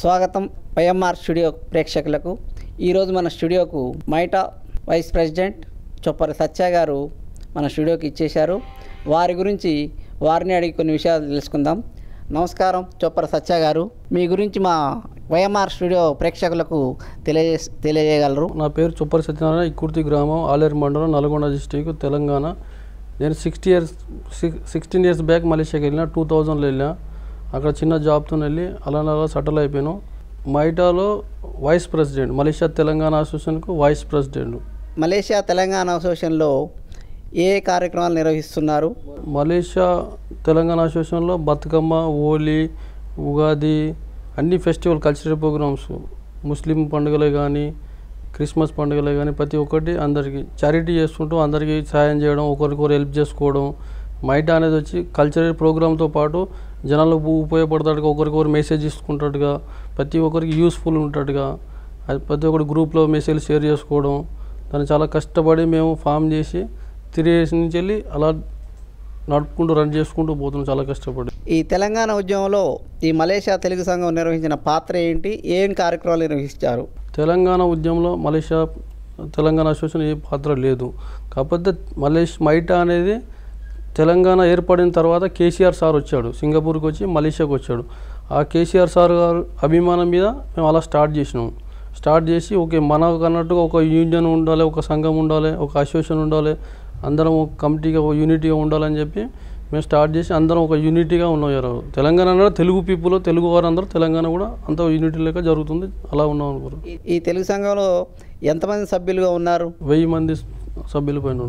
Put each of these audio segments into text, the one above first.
స్వాగతం YMR studio ప్రేక్షకులకు. ఈరోజు మన స్టూడియోకు మైటా వైస్ ప్రెసిడెంట్ చొప్పరి సత్య గారు మన స్టూడియోకి ఇచ్చేశారు. వారి గురించి వారిని అడిగి కొన్ని విషయాలు తెలుసుకుందాం. నమస్కారం చొప్పర సత్య గారు. మీ గురించి మా వైఎంఆర్ స్టూడియో ప్రేక్షకులకు తెలియజే తెలియజేయగలరు. నా పేరు చొప్పరి సత్యనారాయణ ఇక్కుర్తి గ్రామం ఆలేరు మండలం నల్గొండ డిస్టిక్ తెలంగాణ. నేను sixty years sixteen years back మలేషియాకి వెళ్ళిన టూ థౌజండ్లో వెళ్ళిన. అక్కడ చిన్న జాబ్తో వెళ్ళి అలా అలా సెటిల్ అయిపోయాను. మైటాలో వైస్ ప్రెసిడెంట్ మలేషియా తెలంగాణ అసోసియేషన్కు వైస్ ప్రెసిడెంట్ మలేషియా తెలంగాణ అసోసియేషన్లో ఏ కార్యక్రమాలు నిర్వహిస్తున్నారు? మలేషియా తెలంగాణ అసోసియేషన్లో బతుకమ్మ హోలీ ఉగాది అన్ని ఫెస్టివల్ కల్చరల్ ప్రోగ్రామ్స్ ముస్లిం పండుగలే కానీ క్రిస్మస్ పండుగలే కానీ ప్రతి ఒక్కటి అందరికీ చారిటీ చేసుకుంటూ అందరికీ సాయం చేయడం ఒకరికొకరు హెల్ప్ చేసుకోవడం మైటా అనేది వచ్చి కల్చరల్ ప్రోగ్రామ్తో పాటు జనాలకు ఉపయోగపడతాడుగా ఒకరికొకరు మెసేజ్ ఇస్తుంటాడుగా ప్రతి ఒక్కరికి యూస్ఫుల్ ఉంటాడుగా. అది ప్రతి ఒక్కటి గ్రూప్లో మెసేజ్ షేర్ చేసుకోవడం దాన్ని చాలా కష్టపడి మేము ఫామ్ చేసి త్రీ ఇయర్స్ నుంచి వెళ్ళి అలా నడుపుకుంటూ రన్ చేసుకుంటూ పోతున్నాం చాలా కష్టపడి. ఈ తెలంగాణ ఉద్యమంలో ఈ మలేషియా తెలుగు సంఘం నిర్వహించిన పాత్ర ఏంటి? ఏం కార్యక్రమాలు నిర్వహించారు తెలంగాణ ఉద్యమంలో మలేషియా తెలంగాణ అసోసియేషన్ ఏ పాత్ర లేదు. కాకపోతే మలేష్ మైటా అనేది తెలంగాణ ఏర్పడిన తర్వాత కేసీఆర్ సార్ వచ్చాడు సింగపూర్కి వచ్చి మలేషియాకి వచ్చాడు. ఆ కేసీఆర్ సార్ గారు అభిమానం మీద మేము అలా స్టార్ట్ చేసినాం. స్టార్ట్ చేసి ఓకే మనకు అన్నట్టుగా ఒక యూనియన్ ఉండాలి ఒక సంఘం ఉండాలి ఒక అసోసియేషన్ ఉండాలి అందరం ఒక కమిటీగా ఒక యూనిటీగా ఉండాలని చెప్పి మేము స్టార్ట్ చేసి అందరం ఒక యూనిటీగా ఉన్నాం. తెలంగాణ అంటే తెలుగు పీపుల్ తెలుగు వారందరూ తెలంగాణ కూడా అంత యూనిటీ లెక్క జరుగుతుంది అలా ఉన్నాం అనుకోరు ఈ- తెలుగు సంఘంలో ఎంతమంది సభ్యులుగా ఉన్నారు? వెయ్యి మంది సభ్యుల పైన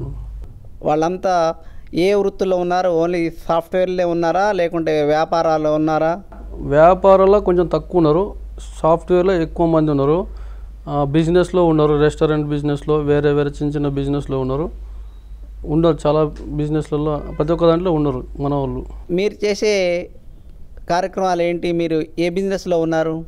వాళ్ళంతా ఏ వృత్తుల్లో ఉన్నారు? ఓన్లీ సాఫ్ట్వేర్లే ఉన్నారా? లేకుంటే వ్యాపారాల్లో ఉన్నారా? వ్యాపారాల్లో కొంచెం తక్కువ ఉన్నారు. సాఫ్ట్వేర్లో ఎక్కువ మంది ఉన్నారు. బిజినెస్లో ఉన్నారు. రెస్టారెంట్ బిజినెస్లో వేరే వేరే చిన్న చిన్న బిజినెస్లో ఉన్నారు. ఉండరు చాలా బిజినెస్లలో ప్రతి ఒక్క దాంట్లో ఉన్నారు మన వాళ్ళు. మీరు చేసే కార్యక్రమాలు ఏంటి? మీరు ఏ బిజినెస్లో ఉన్నారు?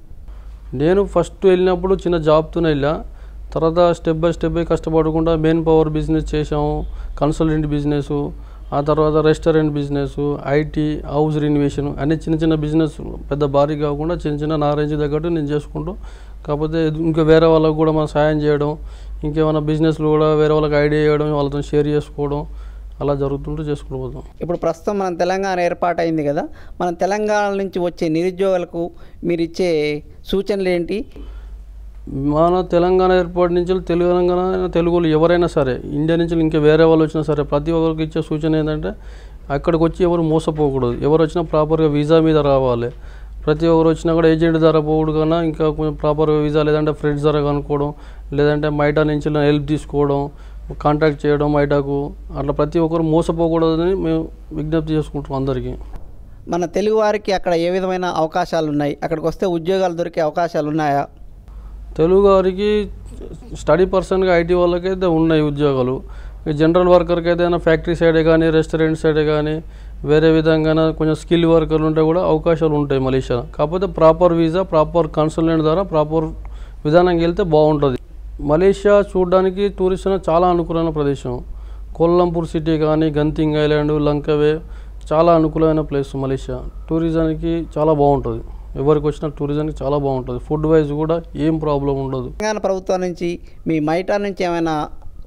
నేను ఫస్ట్ వెళ్ళినప్పుడు చిన్న జాబ్తోనే వెళ్ళా. తర్వాత స్టెప్ బై స్టెప్ బై కష్టపడకుండా మెయిన్ పవర్ బిజినెస్ చేసాము కన్సల్టెంట్ బిజినెస్. ఆ తర్వాత restaurant business IT house renovation అన్ని చిన్న చిన్న బిజినెస్ పెద్ద భారీ కాకుండా చిన్న చిన్న నా రేంజ్ తగ్గట్టు నేను చేసుకుంటూ కాకపోతే ఇంకా వేరే వాళ్ళకు కూడా మనం సాయం చేయడం ఇంకేమైనా బిజినెస్లు కూడా వేరే వాళ్ళకి ఐడియా చేయడం వాళ్ళతో షేర్ చేసుకోవడం అలా జరుగుతుంటూ చేసుకుంటూ పోతాం. ఇప్పుడు ప్రస్తుతం మన తెలంగాణ ఏర్పాటైంది కదా మన తెలంగాణ నుంచి వచ్చే నిరుద్యోగులకు మీరు ఇచ్చే సూచనలు ఏంటి? మన తెలంగాణ ఏర్పాటు నుంచి తెలంగాణ తెలుగులు ఎవరైనా సరే ఇండియా నుంచి ఇంకా వేరే వాళ్ళు వచ్చినా సరే ప్రతి ఒక్కరికి ఇచ్చే సూచన ఏంటంటే అక్కడికి వచ్చి ఎవరు మోసపోకూడదు. ఎవరు వచ్చినా ప్రాపర్గా వీసా మీద రావాలి. ప్రతి ఒక్కరు వచ్చినా కూడా ఏజెంట్ ద్వారా పోకూడదు కన్నా ఇంకా కొంచెం ప్రాపర్గా వీసా లేదంటే ఫ్రెండ్స్ ద్వారా కనుక్కోవడం లేదంటే మైటా నుంచి హెల్ప్ తీసుకోవడం కాంటాక్ట్ చేయడం మైటాకు అట్లా ప్రతి ఒక్కరు మోసపోకూడదని మేము విజ్ఞప్తి చేసుకుంటాం అందరికీ. మన తెలుగు వారికి అక్కడ ఏ విధమైన అవకాశాలు ఉన్నాయి అక్కడికి వస్తే ఉద్యోగాలు దొరికే అవకాశాలు ఉన్నాయా తెలుగు వారికి స్టడీ పర్సన్గా ఐటీ వాళ్ళకైతే ఉన్నాయి ఉద్యోగాలు. జనరల్ వర్కర్కి అయితే ఏదైనా ఫ్యాక్టరీ సైడే కానీ రెస్టారెంట్ సైడే కానీ వేరే విధంగా కొంచెం స్కిల్ వర్కర్లు ఉంటే కూడా అవకాశాలు ఉంటాయి మలేషియా కాకపోతే ప్రాపర్ వీసా ప్రాపర్ కన్సల్టెంట్ ద్వారా ప్రాపర్ విధానంకి వెళ్తే బాగుంటుంది. మలేషియా చూడడానికి టూరిస్ట్ చాలా అనుకూలమైన ప్రదేశం. కొల్లంపూర్ సిటీ కానీ గంతింగ్ ఐలాండ్ లంకవే చాలా అనుకూలమైన ప్లేస్ మలేషియా. టూరిజానికి చాలా బాగుంటుంది. ఎవరికి వచ్చినా టూరిజానికి చాలా బాగుంటుంది. ఫుడ్ వైజ్ కూడా ఏం ప్రాబ్లం ఉండదు. తెలంగాణ ప్రభుత్వం నుంచి మీ మైటా నుంచి ఏమైనా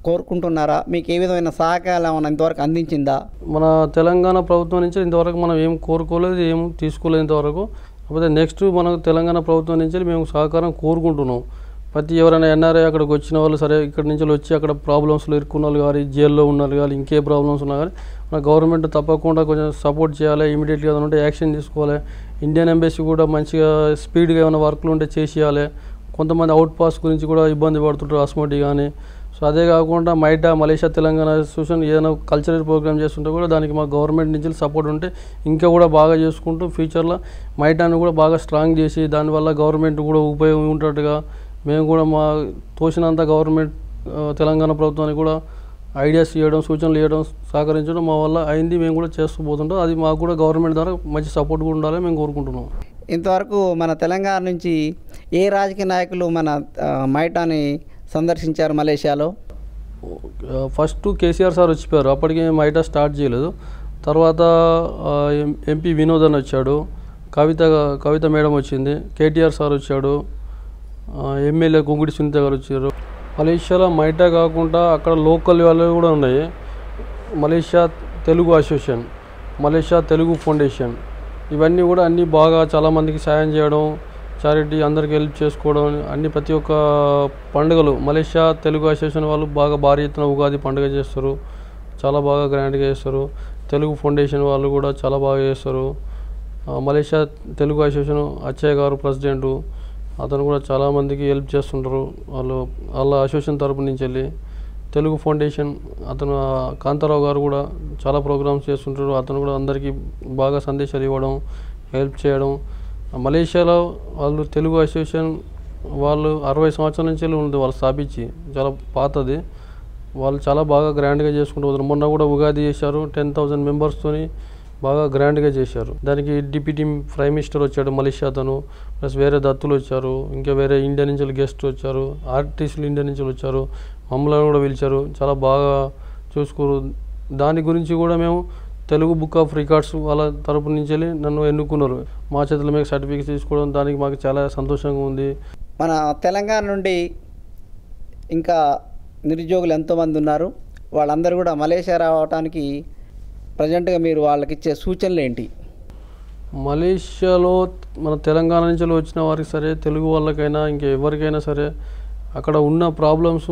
కోరుకుంటున్నారా? మీకు ఏ విధమైన సహకారం ఏమైనా ఇంతవరకు అందించిందా? మన తెలంగాణ ప్రభుత్వం నుంచి ఇంతవరకు మనం ఏం కోరుకోలేదు ఏం తీసుకోలేదు ఇంతవరకు. కాకపోతే నెక్స్ట్ మన తెలంగాణ ప్రభుత్వం నుంచి మేము సహకారం కోరుకుంటున్నాం. ప్రతి ఎవరైనా ఎన్ఆర్ఐ అక్కడికి వచ్చిన వాళ్ళు సరే ఇక్కడ నుంచి వచ్చి అక్కడ ప్రాబ్లమ్స్లో ఇరుక్కున్న వాళ్ళు కానీ జైల్లో ఉన్న వాళ్ళు కానీ ఇంకే ప్రాబ్లమ్స్ ఉన్నా కానీ మన గవర్నమెంట్ తప్పకుండా కొంచెం సపోర్ట్ చేయాలి ఇమీడియట్గా ఏదైనా ఉంటే యాక్షన్ తీసుకోవాలి. ఇండియన్ ఎంబసీ కూడా మంచిగా స్పీడ్గా ఏమైనా వర్క్లు ఉంటే చేసేయాలి కొంతమంది అవుట్ పాస్ గురించి కూడా ఇబ్బంది పడుతుంటారు అస్మోటి కానీ సో అదే కాకుండా మైటా మలేషియా తెలంగాణ సూచన ఏదైనా కల్చరల్ ప్రోగ్రామ్ చేస్తుంటే కూడా దానికి మా గవర్నమెంట్ నుంచి సపోర్ట్ ఉంటే ఇంకా కూడా బాగా చేసుకుంటూ ఫ్యూచర్లో మైటాను కూడా బాగా స్ట్రాంగ్ చేసి దానివల్ల గవర్నమెంట్ కూడా ఉపయోగం ఉంటట్టుగా మేము కూడా మా తోచినంత గవర్నమెంట్ తెలంగాణ ప్రభుత్వానికి కూడా ఐడియాస్ ఇవ్వడం సూచనలు ఇవ్వడం సహకరించడం మా వల్ల అయింది. మేము కూడా చేస్తూ పోతుంటాం అది మాకు కూడా గవర్నమెంట్ ద్వారా మంచి సపోర్ట్ కూడా ఉండాలని మేము కోరుకుంటున్నాం. ఇంతవరకు మన తెలంగాణ నుంచి ఏ రాజకీయ నాయకులు మన మైటాని సందర్శించారు మలేషియాలో? ఫస్ట్ కేసీఆర్ సార్ వచ్చిపోయారు. అప్పటికి మైటా స్టార్ట్ చేయలేదు. తర్వాత ఎంపీ వినోద్ అని వచ్చాడు. కవిత కవిత మేడం వచ్చింది. కేటీఆర్ సార్ వచ్చాడు. ఎమ్మెల్యే కొంగుడి సునీత గారు వచ్చారు. మలేషియాలో మైటా కాకుండా అక్కడ లోకల్ వాళ్ళు కూడా ఉన్నాయి. Malaysia Telugu association Malaysia Telugu foundation. ఇవన్నీ కూడా అన్నీ బాగా చాలామందికి సాయం చేయడం చారిటీ అందరికి హెల్ప్ చేసుకోవడం అన్ని ప్రతి ఒక్క పండుగలు మలేషియా తెలుగు అసోసియేషన్ వాళ్ళు బాగా భారీ ఎత్తున ఉగాది పండుగ చేస్తారు. చాలా బాగా గ్రాండ్గా చేస్తారు. తెలుగు ఫౌండేషన్ వాళ్ళు కూడా చాలా బాగా చేస్తారు. మలేషియా తెలుగు అసోసియేషన్ అచ్చయ్య గారు ప్రెసిడెంటు అతను కూడా చాలామందికి హెల్ప్ చేస్తుంటారు. వాళ్ళు వాళ్ళ అసోసియేషన్ తరపు నుంచి వెళ్ళి తెలుగు ఫౌండేషన్ అతను కాంతారావు గారు కూడా చాలా ప్రోగ్రామ్స్ చేస్తుంటారు. అతను కూడా అందరికీ బాగా సందేశాలు ఇవ్వడం హెల్ప్ చేయడం. మలేషియాలో వాళ్ళు తెలుగు అసోసియేషన్ వాళ్ళు అరవై సంవత్సరాల నుంచి వెళ్ళి ఉంది వాళ్ళు స్థాపించి. చాలా పాతది. వాళ్ళు చాలా బాగా గ్రాండ్గా చేసుకుంటూ మొన్న కూడా ఉగాది చేశారు. టెన్ థౌజండ్ మెంబర్స్తోని బాగా గ్రాండ్గా చేశారు. దానికి డిప్యూటీ ప్రైమ్ మినిస్టర్ వచ్చాడు మలేషియా అతను ప్లస్ వేరే దత్తులు వచ్చారు ఇంకా వేరే ఇండియా నుంచి గెస్ట్ వచ్చారు ఆర్టిస్టులు ఇండియా నుంచి వచ్చారు మమ్మల్ని కూడా పిలిచారు. చాలా బాగా చూసుకోరు. దాని గురించి కూడా మేము తెలుగు బుక్ ఆఫ్ రికార్డ్స్ వాళ్ళ తరపు నుంచి వెళ్ళి నన్ను ఎన్నుకున్నారు. మా చేతుల మీద సర్టిఫికేట్ తీసుకోవడం దానికి మాకు చాలా సంతోషంగా ఉంది. మన తెలంగాణ నుండి ఇంకా నిరుద్యోగులు ఎంతోమంది ఉన్నారు. వాళ్ళందరూ కూడా మలేషియా రావడానికి ప్రజెంట్గా మీరు వాళ్ళకి ఇచ్చే సూచనలు ఏంటి మలేషియాలో మన తెలంగాణ నుంచి వచ్చిన వారికి సరే తెలుగు వాళ్ళకైనా ఇంకా ఎవరికైనా సరే అక్కడ ఉన్న ప్రాబ్లమ్స్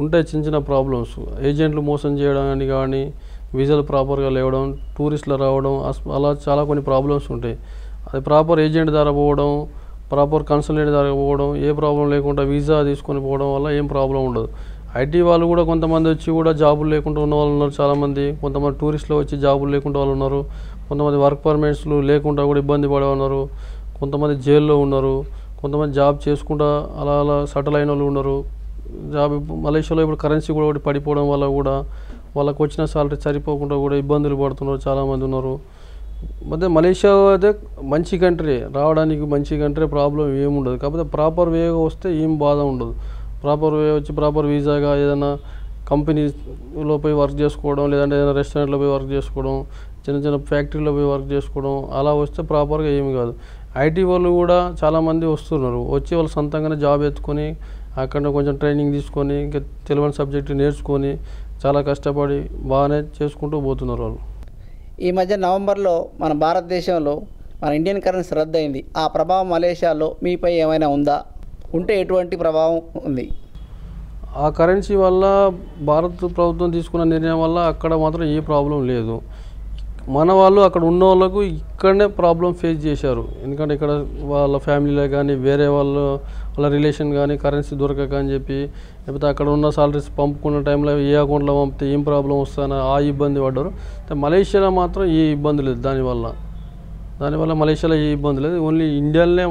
ఉంటాయి చిన్న చిన్న ప్రాబ్లమ్స్. ఏజెంట్లు మోసం చేయడం అని కానీ వీజాలు ప్రాపర్గా లేవడం టూరిస్టులు రావడం అలా చాలా కొన్ని ప్రాబ్లమ్స్ ఉంటాయి. అది ప్రాపర్ ఏజెంట్ ద్వారా పోవడం ప్రాపర్ కన్సల్టెంట్ ద్వారా పోవడం ఏ ప్రాబ్లం లేకుండా వీసా తీసుకొని పోవడం వల్ల ఏం ప్రాబ్లం ఉండదు. ఐటీ వాళ్ళు కూడా కొంతమంది వచ్చి కూడా జాబులు లేకుండా ఉన్న వాళ్ళు ఉన్నారు చాలామంది. కొంతమంది టూరిస్టులు వచ్చి జాబులు లేకుండా వాళ్ళు ఉన్నారు. కొంతమంది వర్క్ పర్మిట్స్లు లేకుండా కూడా ఇబ్బంది పడే ఉన్నారు. కొంతమంది జైల్లో ఉన్నారు. కొంతమంది జాబ్ చేసుకుంటా అలా అలా సెటిల్ అయిన వాళ్ళు ఉన్నారు. జాబ్ మలేషియాలో ఇప్పుడు కరెన్సీ కూడా ఒకటి పడిపోవడం వల్ల కూడా వాళ్ళకు వచ్చిన సాలరీ సరిపోకుండా కూడా ఇబ్బందులు పడుతున్నారు చాలామంది ఉన్నారు. అదే మలేషియా అయితే మంచి కంట్రీ. రావడానికి మంచి కంట్రీ ప్రాబ్లం ఏముండదు. కాకపోతే ప్రాపర్ వేగా వస్తే ఏం బాధ ఉండదు. ప్రాపర్ వే వచ్చి ప్రాపర్ వీసాగా ఏదైనా కంపెనీలో పోయి వర్క్ చేసుకోవడం లేదంటే ఏదైనా రెస్టారెంట్లో పోయి వర్క్ చేసుకోవడం చిన్న చిన్న ఫ్యాక్టరీలో పోయి వర్క్ చేసుకోవడం అలా వస్తే ప్రాపర్గా ఏమి కాదు. ఐటీ వాళ్ళు కూడా చాలామంది వస్తున్నారు. వచ్చి వాళ్ళు సొంతంగానే జాబ్ ఎత్తుకొని అక్కడ కొంచెం ట్రైనింగ్ తీసుకొని ఇంకా తెలియని సబ్జెక్ట్ నేర్చుకొని చాలా కష్టపడి బాగానే చేసుకుంటూ పోతున్నారు వాళ్ళు. ఈ మధ్య నవంబర్లో మన భారతదేశంలో మన ఇండియన్ కరెన్సీ రద్దయింది. ఆ ప్రభావం మలేషియాలో మీపై ఏమైనా ఉందా? ఉంటే ఎటువంటి ప్రభావం ఉంది? ఆ కరెన్సీ వల్ల భారత ప్రభుత్వం తీసుకున్న నిర్ణయం వల్ల అక్కడ మాత్రం ఏ ప్రాబ్లం లేదు. మన వాళ్ళు అక్కడ ఉన్న వాళ్ళకు ఇక్కడనే ప్రాబ్లం ఫేస్ చేశారు. ఎందుకంటే ఇక్కడ వాళ్ళ ఫ్యామిలీలో కానీ వేరే వాళ్ళు వాళ్ళ రిలేషన్ కానీ కరెన్సీ దొరకక అని చెప్పి లేకపోతే అక్కడ ఉన్న సాలరీస్ పంపుకున్న టైంలో ఏ అకౌంట్లో పంపితే ఏం ప్రాబ్లం వస్తానో ఆ ఇబ్బంది పడ్డారు. మలేషియాలో మాత్రం ఏ ఇబ్బంది లేదు దానివల్ల. దానివల్ల మలేషియాలో ఏ ఇబ్బంది లేదు. ఓన్లీ ఇండియాలోనే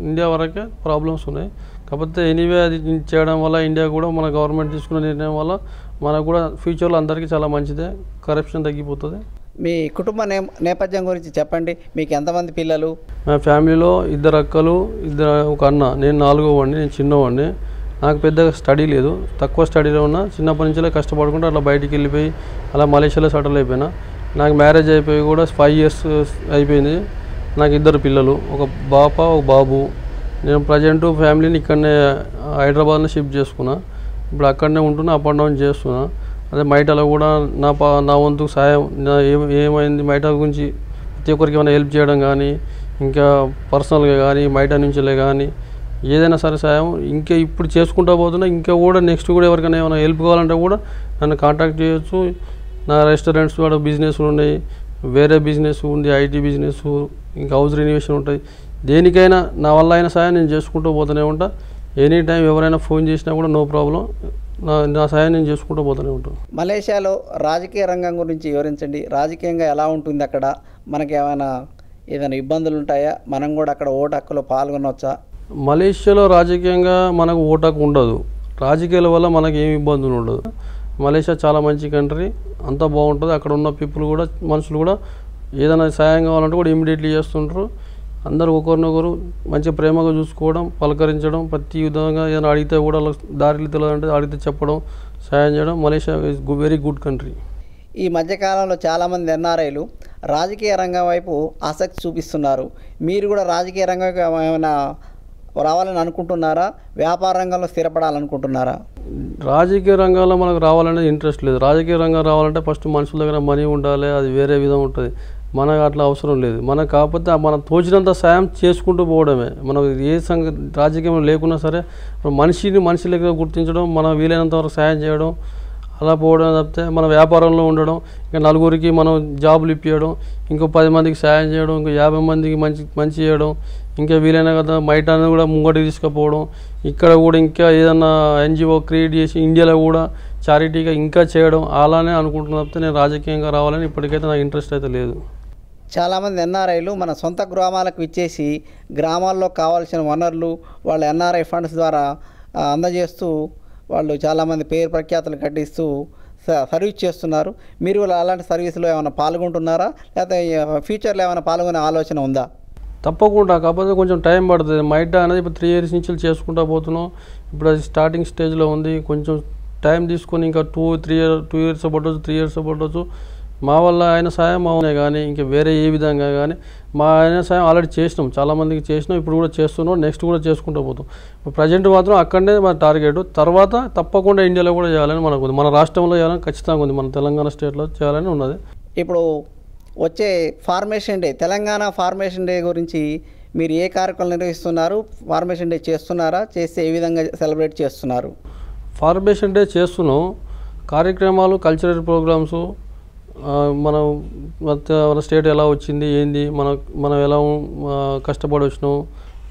ఇండియా వరకే ప్రాబ్లమ్స్ ఉన్నాయి. కాకపోతే ఎనీవే అది చేయడం వల్ల ఇండియా కూడా మన గవర్నమెంట్ తీసుకున్న నిర్ణయం వల్ల మనకు కూడా ఫ్యూచర్లో అందరికీ చాలా మంచిదే. కరప్షన్ తగ్గిపోతుంది. మీ కుటుంబ నే నేపథ్యం గురించి చెప్పండి. మీకు ఎంతమంది పిల్లలు? మా ఫ్యామిలీలో ఇద్దరు అక్కలు ఇద్దరు ఒక అన్న. నేను నాలుగో వాడిని నేను చిన్నవాడిని నాకు పెద్దగా స్టడీ లేదు. తక్కువ స్టడీలో ఉన్నా చిన్నప్పటి నుంచే కష్టపడుకుంటూ అట్లా బయటికి వెళ్ళిపోయి అలా మలేషియాలో సెటిల్ అయిపోయినా. నాకు మ్యారేజ్ అయిపోయి కూడా ఫైవ్ ఇయర్స్ అయిపోయింది. నాకు ఇద్దరు పిల్లలు ఒక బాప ఒక బాబు. నేను ప్రజెంట్ ఫ్యామిలీని ఇక్కడనే హైదరాబాద్లో షిఫ్ట్ చేసుకున్నా. ఇప్పుడు అక్కడనే ఉంటున్నా అప్ అండ్ డౌన్ చేస్తున్నా. అదే మైటలో కూడా నా పా నా వంతు సాయం నా ఏం ఏమైంది మైటల గురించి ప్రతి ఒక్కరికి ఏమైనా హెల్ప్ చేయడం కానీ ఇంకా పర్సనల్గా కానీ మైట నుంచిలే కానీ ఏదైనా సరే సాయం. ఇంకా ఇప్పుడు చేసుకుంటా పోతున్నా ఇంకా కూడా నెక్స్ట్ కూడా ఎవరికైనా ఏమైనా హెల్ప్ కావాలంటే కూడా నన్ను కాంటాక్ట్ చేయొచ్చు. నా రెస్టారెంట్స్ కూడా బిజినెస్లు ఉన్నాయి. వేరే బిజినెస్ ఉంది ఐటీ బిజినెస్ ఇంకా హౌస్ రెన్యువేషన్ ఉంటుంది దేనికైనా నా వల్ల అయిన సాయం నేను చేసుకుంటూ పోతూనే ఉంటా. ఎనీ టైం ఎవరైనా ఫోన్ చేసినా కూడా నో ప్రాబ్లం. నా నా సాయం నేను చేసుకుంటూ పోతూనే ఉంటాను మలేషియాలో రాజకీయ రంగం గురించి వివరించండి. రాజకీయంగా ఎలా ఉంటుంది అక్కడ? మనకి ఏమైనా ఏదైనా ఇబ్బందులు ఉంటాయా? మనం కూడా అక్కడ ఓటు హక్కులో పాల్గొనవచ్చా మలేషియాలో రాజకీయంగా మనకు ఓటకు ఉండదు. రాజకీయాల వల్ల మనకి ఏమి ఇబ్బందులు ఉండదు. మలేషియా చాలా మంచి కంట్రీ. అంతా బాగుంటుంది. అక్కడ ఉన్న పీపుల్ కూడా మనుషులు కూడా ఏదైనా సాయం కావాలంటే కూడా ఇమీడియట్లీ చేస్తుంటారు. అందరూ ఒకరినొకరు మంచి ప్రేమగా చూసుకోవడం పలకరించడం ప్రతి విధంగా ఏదైనా అడిగితే కూడా దారిలు తెలియాలంటే అడిగితే చెప్పడం సాయం చేయడం Malaysia is very good country ఈ మధ్యకాలంలో చాలామంది ఎన్ఆర్ఐలు రాజకీయ రంగం వైపు ఆసక్తి చూపిస్తున్నారు. మీరు కూడా రాజకీయ రంగం ఏమైనా రావాలని అనుకుంటున్నారా? వ్యాపార రంగంలో స్థిరపడాలనుకుంటున్నారా? రాజకీయ రంగంలో మనకు రావాలనేది ఇంట్రెస్ట్ లేదు. రాజకీయ రంగం రావాలంటే ఫస్ట్ మనుషుల దగ్గర మనీ ఉండాలి అది వేరే విధం ఉంటుంది. మనకు అట్లా అవసరం లేదు. మనకు కాకపోతే మనం తోచినంత సాయం చేసుకుంటూ పోవడమే. మనకు ఏ సంగ రాజకీయం లేకున్నా సరే మనిషిని మనిషి దగ్గర గుర్తించడం మనం వీలైనంత వరకు సాయం చేయడం అలా పోవడం తప్పితే మన వ్యాపారంలో ఉండడం ఇంకా నలుగురికి మనం జాబులు ఇప్పించడం ఇంకో పది మందికి సాయం చేయడం ఇంకో యాభై మందికి మంచి మంచి చేయడం ఇంకా వీలైన కదా మైటాన్ని కూడా ముంగటికి తీసుకుపోవడం ఇక్కడ కూడా ఇంకా ఏదన్నా ఎన్జిఓ క్రియేట్ చేసి ఇండియాలో కూడా చారిటీగా ఇంకా చేయడం అలానే అనుకుంటున్నా తప్పితే నేను రాజకీయంగా రావాలని ఇప్పటికైతే నాకు ఇంట్రెస్ట్ అయితే లేదు. చాలామంది ఎన్ఆర్ఐలు మన సొంత గ్రామాలకు ఇచ్చేసి గ్రామాల్లో కావాల్సిన వనరులు వాళ్ళ ఎన్ఆర్ఐ ఫండ్స్ ద్వారా అందజేస్తూ వాళ్ళు చాలామంది పేరు ప్రఖ్యాతులు కట్టిస్తూ స- సర్వీస్ చేస్తున్నారు. మీరు అలాంటి సర్వీస్లో ఏమైనా పాల్గొంటున్నారా? లేకపోతే ఫ్యూచర్లో ఏమైనా పాల్గొనే ఆలోచన ఉందా? తప్పకుండా. కాకపోతే కొంచెం టైం పడుతుంది. మైటా అనేది ఇప్పుడు త్రీ ఇయర్స్ నుంచి చేసుకుంటా పోతున్నాం. ఇప్పుడు అది స్టార్టింగ్ స్టేజ్లో ఉంది. కొంచెం టైం తీసుకొని ఇంకా two three year two years పట్టవచ్చు త్రీ ఇయర్స్ పట్టవచ్చు మా వల్ల ఆయన సాయం అవునే కానీ ఇంకా వేరే ఏ విధంగా కానీ మా ఆయన సాయం ఆల్రెడీ చేసినాం. చాలామందికి చేసినాం. ఇప్పుడు కూడా చేస్తున్నాం. నెక్స్ట్ కూడా చేసుకుంటూ పోతాం. ప్రజెంట్ మాత్రం అక్కడనే మన టార్గెట్. తర్వాత తప్పకుండా ఇండియాలో కూడా చేయాలని మనకు ఉంది. మన రాష్ట్రంలో చేయాలని ఖచ్చితంగా ఉంది. మన తెలంగాణ స్టేట్లో చేయాలని ఉన్నది. ఇప్పుడు వచ్చే formation day Telangana formation day గురించి మీరు ఏ కార్యక్రమాలు నిర్వహిస్తున్నారు? ఫార్మేషన్ డే చేస్తున్నారా? చేస్తే ఏ విధంగా సెలబ్రేట్ చేస్తున్నారు? ఫార్మేషన్ డే చేస్తున్నాం. కార్యక్రమాలు కల్చరల్ ప్రోగ్రామ్స్ మనం మన స్టేట్ ఎలా వచ్చింది ఏంది మన మనం ఎలా కష్టపడి వచ్చినాం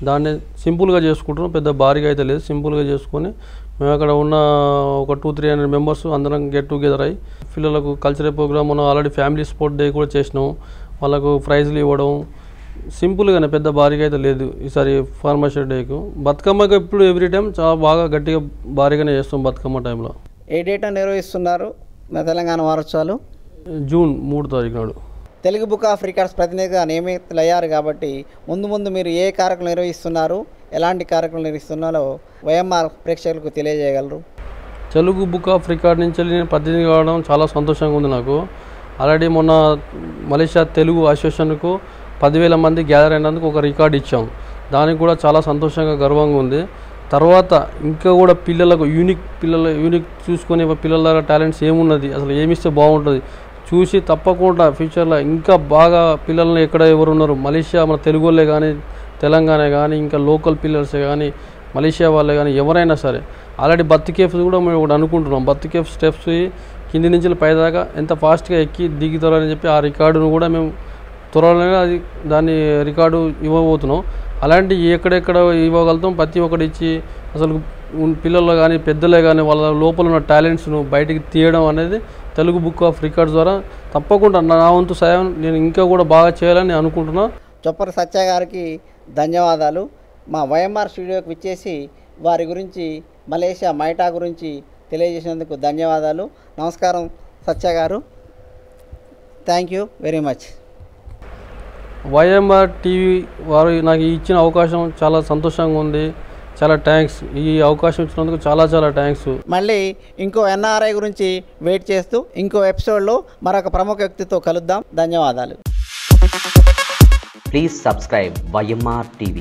దాన్ని సింపుల్గా చేసుకుంటున్నాం పెద్ద భారీగా అయితే లేదు సింపుల్గా చేసుకొని మేము అక్కడ ఉన్న ఒక టూ త్రీ హండ్రెడ్ మెంబర్స్ అందరం గెట్ టుగెదర్ అయ్యి పిల్లలకు కల్చరల్ ప్రోగ్రామ్ మనం ఆల్రెడీ ఫ్యామిలీ స్పోర్ట్ డే కూడా చేసినాం వాళ్ళకు ప్రైజ్లు ఇవ్వడం సింపుల్గానే పెద్ద భారీగా అయితే లేదు ఈసారి ఫార్మేషన్ డేకు. బతుకమ్మకి ఎప్పుడు ఎవ్రీ టైం చాలా బాగా గట్టిగా భారీగానే చేస్తాం బతుకమ్మ టైంలో. ఏ డేటా నిర్వహిస్తున్నారు? తెలంగాణ వారోత్సవాలు? జూన్ మూడు తారీఖు నాడు. తెలుగు బుక్ ఆఫ్ రికార్డ్స్ ప్రతినిధిగా నియమితులయ్యారు కాబట్టి ముందు ముందు మీరు ఏ కార్యక్రమం నిర్వహిస్తున్నారు ఎలాంటి కార్యక్రమం నిర్వహిస్తున్నారో వైఎంఆర్ ప్రేక్షకులకు తెలియజేయగలరు. తెలుగు బుక్ ఆఫ్ రికార్డ్ నుంచి నేను ప్రతినిధి కావడం చాలా సంతోషంగా ఉంది నాకు. ఆల్రెడీ మొన్న మలేషియా తెలుగు అసోసియేషన్కు పదివేల మంది గ్యాదర్ అయినందుకు ఒక రికార్డ్ ఇచ్చాం. దానికి కూడా చాలా సంతోషంగా గర్వంగా ఉంది. తర్వాత ఇంకా కూడా పిల్లలకు యూనిక్ పిల్లల యూనిక్ చూసుకొని పిల్లల టాలెంట్స్ ఏమున్నది? అసలు ఏమిస్తే బాగుంటుంది? చూసి తప్పకుండా ఫ్యూచర్లో ఇంకా బాగా పిల్లల్ని ఎక్కడ ఎవరు ఉన్నారు మలేషియా మన తెలుగు వాళ్ళే కానీ తెలంగాణ కానీ ఇంకా లోకల్ పిల్లర్సే కానీ మలేషియా వాళ్ళే కానీ ఎవరైనా సరే ఆల్రెడీ బత్ కేఫ్స్ కూడా మేము ఒకటి అనుకుంటున్నాం. బత్ కేఫ్ స్టెప్స్ కింది నుంచి పైదాకా ఎంత ఫాస్ట్గా ఎక్కి దిగుతారని చెప్పి ఆ రికార్డును కూడా మేము త్వరలోనే అది దాన్ని రికార్డు ఇవ్వబోతున్నాం. అలాంటి ఎక్కడెక్కడ ఇవ్వగలుగుతాం? ప్రతి ఒక్కటి ఇచ్చి అసలు పిల్లల్లో కానీ పెద్దలే కానీ వాళ్ళ లోపల ఉన్న టాలెంట్స్ను బయటికి తీయడం అనేది తెలుగు బుక్ ఆఫ్ రికార్డ్స్ ద్వారా తప్పకుండా నా వంతు సాయం నేను ఇంకా కూడా బాగా చేయాలని అనుకుంటున్నా. చొప్పరి సత్య గారికి ధన్యవాదాలు. మా వైఎంఆర్ స్టూడియోకి విచ్చేసి వారి గురించి మలేషియా మైటా గురించి తెలియజేసినందుకు ధన్యవాదాలు. నమస్కారం Satya garu. Thank you very much YMR TV వారు నాకు ఇచ్చిన అవకాశం చాలా సంతోషంగా ఉంది. చాలా థ్యాంక్స్ ఈ అవకాశం ఇచ్చినందుకు చాలా చాలా థ్యాంక్స్ మళ్ళీ ఇంకో ఎన్ఆర్ఐ గురించి వెయిట్ చేస్తూ ఇంకో ఎపిసోడ్లో మరొక ప్రముఖ వ్యక్తితో కలుద్దాం. ధన్యవాదాలు. Please subscribe YMR TV.